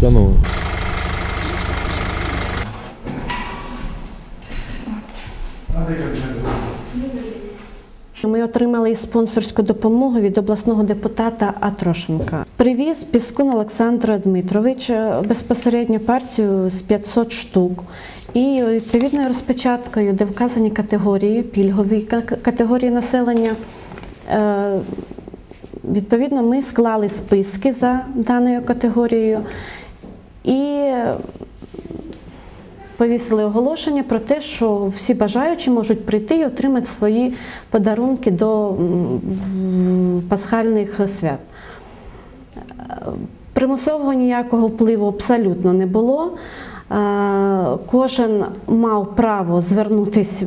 Тянуло. Ми отримали і спонсорську допомогу від обласного депутата Атрошенка. Привіз Піскун Олександр Дмитрович безпосередньо партію з 500 штук. І відповідною розпечаткою, де вказані категорії, пільгові категорії населення. е, Відповідно, ми склали списки за даною категорією і повісили оголошення про те, що всі бажаючі можуть прийти і отримати свої подарунки до пасхальних свят. Примусового ніякого впливу абсолютно не було. Е, Кожен мав право звернутися,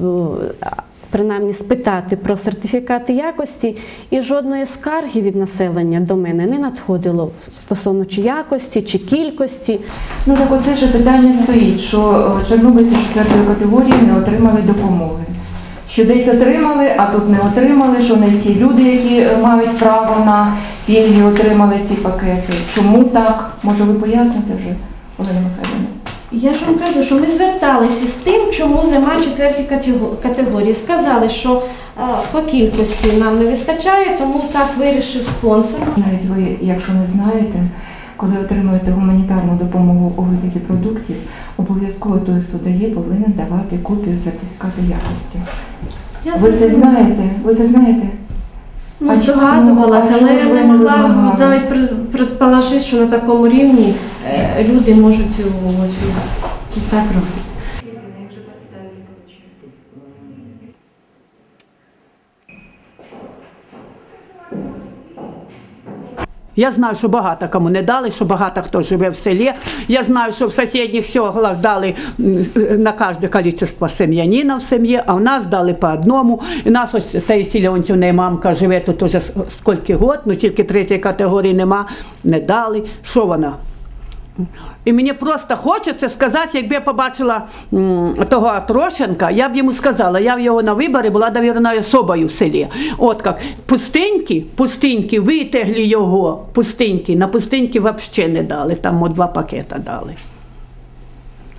принаймні спитати про сертифікати якості, і жодної скарги від населення до мене не надходило стосовно чи якості, чи кількості. Ну так оце ж питання стоїть, що е, чорнобильці четвертої категорії не отримали допомоги. Що десь отримали, а тут не отримали, що не всі люди, які е, мають право на пільги, отримали ці пакети. Чому так? Може ви поясните вже, Олена Михайлівна? Я ж вам кажу, що ми зверталися з тим, чому немає четвертій категорії. Сказали, що е, по кількості нам не вистачає, тому так вирішив спонсор. Навіть ви, якщо не знаєте, коли отримуєте гуманітарну допомогу у вигляді продуктів, обов'язково той, хто дає, повинен давати копію сертифікату якості. Я Ви це знаєте? Ви це знаєте? Ну, А здогадувалася, але я не могла навіть пред- предположити, що на такому рівні е, люди можуть о, так робити. Я знаю, що багато кому не дали, що багато хто живе в селі. Я знаю, що в сусідніх селах дали на кожне кількість сем'янина в сім'ї, а в нас дали по одному. І нас ось Таїсі Леонтівна мамка живе тут уже скільки років, ну тільки третьої категорії нема, не дали. Що вона? І мені просто хочеться сказати, якби я побачила того Трошенка, я б йому сказала, я в його на виборі була довіреною особою в селі. От як пустиньки, пустиньки, витягли його, пустиньки, на пустиньки взагалі не дали, там два пакета дали.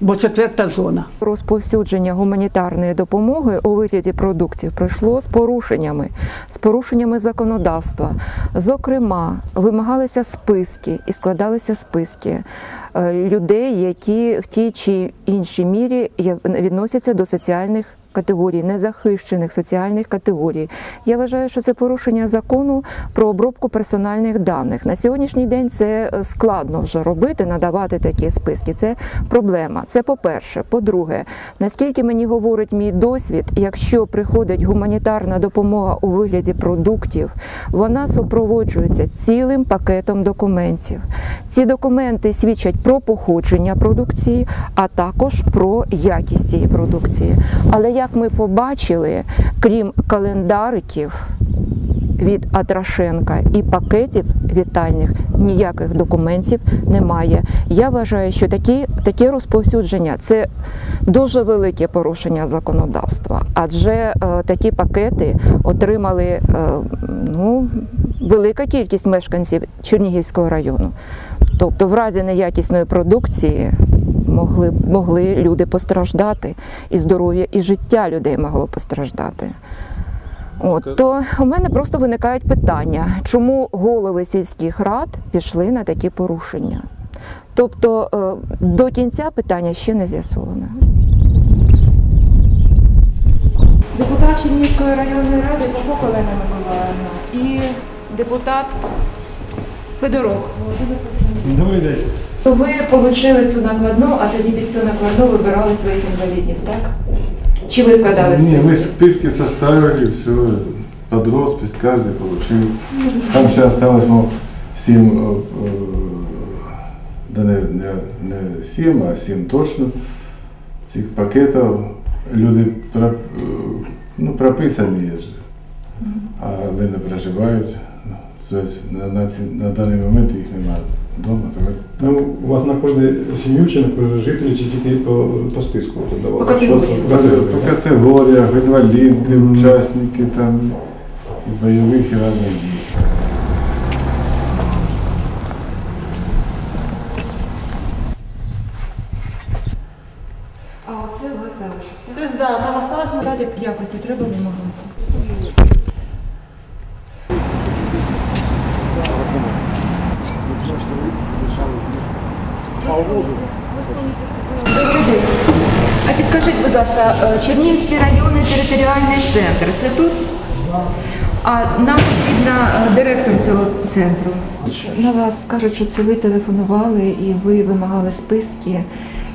Бо четверта зона. Розповсюдження гуманітарної допомоги у вигляді продуктів пройшло з порушеннями, з порушеннями законодавства. Зокрема, вимагалися списки і складалися списки е, людей, які в тій чи іншій мірі відносяться до соціальних. Категорій незахищених соціальних категорій. Я вважаю, що це порушення закону про обробку персональних даних. На сьогоднішній день це е, складно вже робити, надавати такі списки. Це проблема. Це по-перше. По-друге, наскільки мені говорить мій досвід, якщо приходить гуманітарна допомога у вигляді продуктів, вона супроводжується цілим пакетом документів. Ці документи свідчать про походження продукції, а також про якість цієї продукції. Але як ми побачили, крім календариків від Атрашенка і пакетів вітальних ніяких документів немає. Я вважаю, що такі, таке розповсюдження це дуже велике порушення законодавства, адже е, такі пакети отримали е, ну, велика кількість мешканців Чернігівського району. Тобто, в разі неякісної продукції могли, могли люди постраждати, і здоров'я, і життя людей могло постраждати. От, то у мене просто виникають питання, чому голови сільських рад пішли на такі порушення. Тобто е, до кінця питання ще не з'ясоване. Депутат Чернігівської районної ради Попок Олена Миколаївна і депутат Федорок. Добрий день. То ви отримали цю накладну, а тоді під цю накладну вибирали своїх інвалідів, так? Чи ви складали Не, мы списки? списки составили, все, под роспись каждый получил. Там ще осталось, мол, 7, э, э, да не, не, не 7, а 7 точно цих пакетів. Люди про, е, ну, прописані є ж, але не проживають. Тобто на, на, на даний момент їх немає вдома. Так? Ну, у вас на кожну сім'ю чи на кожну жителі чи дітей по, по списку По категоріях. По категоріях, інваліди, учасники там, і бойових і ранних дій. А оце Лазарушок. Це ж да, там осталось. Якості треба могли. Добрий день. А підкажіть, будь ласка, е, Чернігівський районний територіальний центр. Це тут? А нам потрібна е, директор цього центру. На вас кажуть, що це ви телефонували і ви вимагали списки,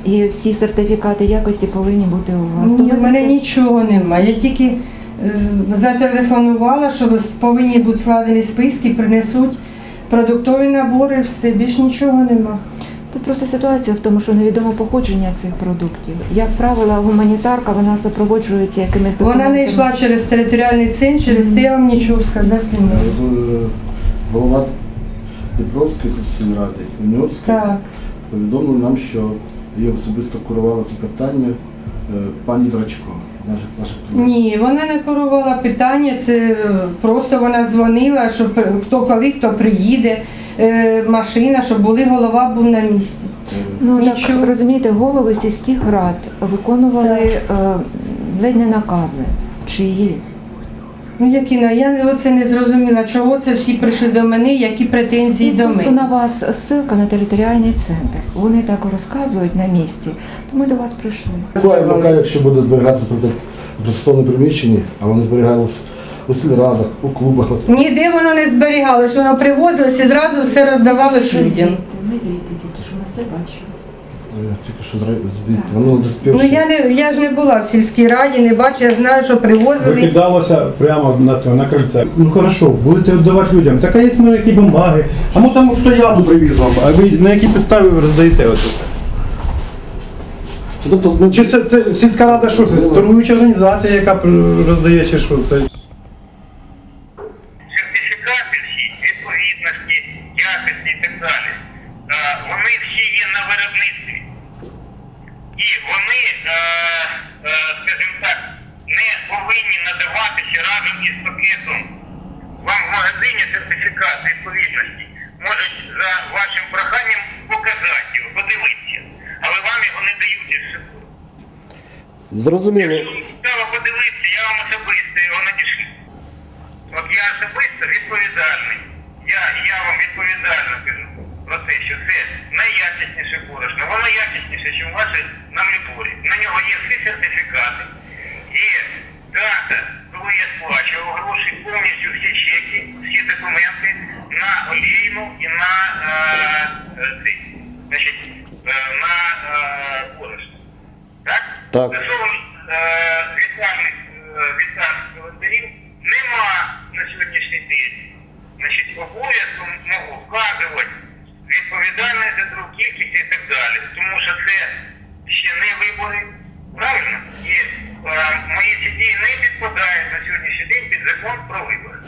і всі сертифікати якості повинні бути у вас. Ні, ви мене нічого немає. Я тільки е, зателефонувала, що повинні бути складені списки, принесуть продуктові набори, все, більш нічого нема. Тут просто ситуація в тому, що невідомо походження цих продуктів. Як правило, гуманітарка вона супроводжується якимись Вона не йшла через територіальний центр, через те я вам нічого сказати не можу. Е, Голова Дніпровської сільради Уньорська Так. повідомила нам, що її особисто курувала це питання е, пані Драчко. Ні, вона не керувала питання, це е, просто вона дзвонила, що хто коли, хто приїде, машина, щоб були, голова був на місці. Ну Нічого. так розумієте, голови сільських рад виконували е, ледь не накази. Чиї? Ну, які на я оце не зрозуміла, чого це всі прийшли до мене, які претензії Ну, до просто мене. на вас ссылка на територіальний центр. Вони так розказують на місці, то ми до вас прийшли. Буває, поки, якщо буде зберігатися наприклад, в пристосованому приміщенні, а вони зберігалися у сільрадах, у клубах. Ніде воно не зберігалось, воно привозилось і зразу все роздавалось людям. Ми звідти, звідти, що ми все бачили. Тільки що звідти. Воно Ну я не я ж не була в сільській раді, не бачу, я знаю, що привозили. Викидалося прямо на, на крильце. Ну хорошо, будете віддавати людям. Так а є ну, які бумаги. А ну там хто яду привіз вам, а ви на якій підставі ви роздаєте оце? Тобто, ну, Чи це, це сільська рада що? Це торгуюча організація, яка роздає, чи що? Це сертифікати всі відповідності, якості і так далі, е, вони всі є на виробництві. І вони, е, е, скажімо так, не повинні надаватися разом із пакетом. Вам в магазині сертифікат відповідності можуть за вашим проханням показати його, подивитися, але вам його не дають із собою. Зрозуміло. Цікаво подивитися, я вам особисто його надішлю. От я особисто відповідальний.